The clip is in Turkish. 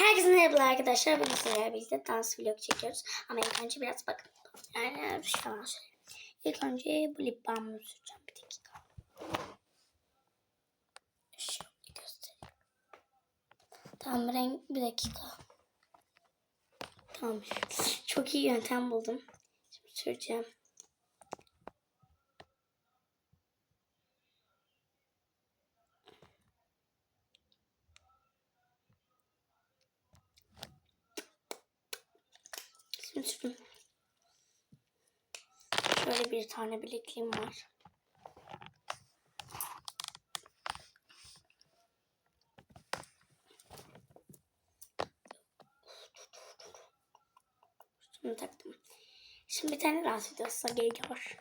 Herkese merhaba arkadaşlar. Bugün sizlerle birlikte dans vlog çekiyoruz. Ama ilk önce biraz bakın. Yani şu falan söyleyeyim. İlk önce bu lip balmını süreceğim. Bir dakika. Şöyle göstereyim. Tamam renk bir dakika. Tamam. Çok iyi yöntem buldum. Şimdi süreceğim. Şimdi. Şöyle bir tane bilekliğim var. Şunu taktım. Şimdi bir tane dans videosu geliyor.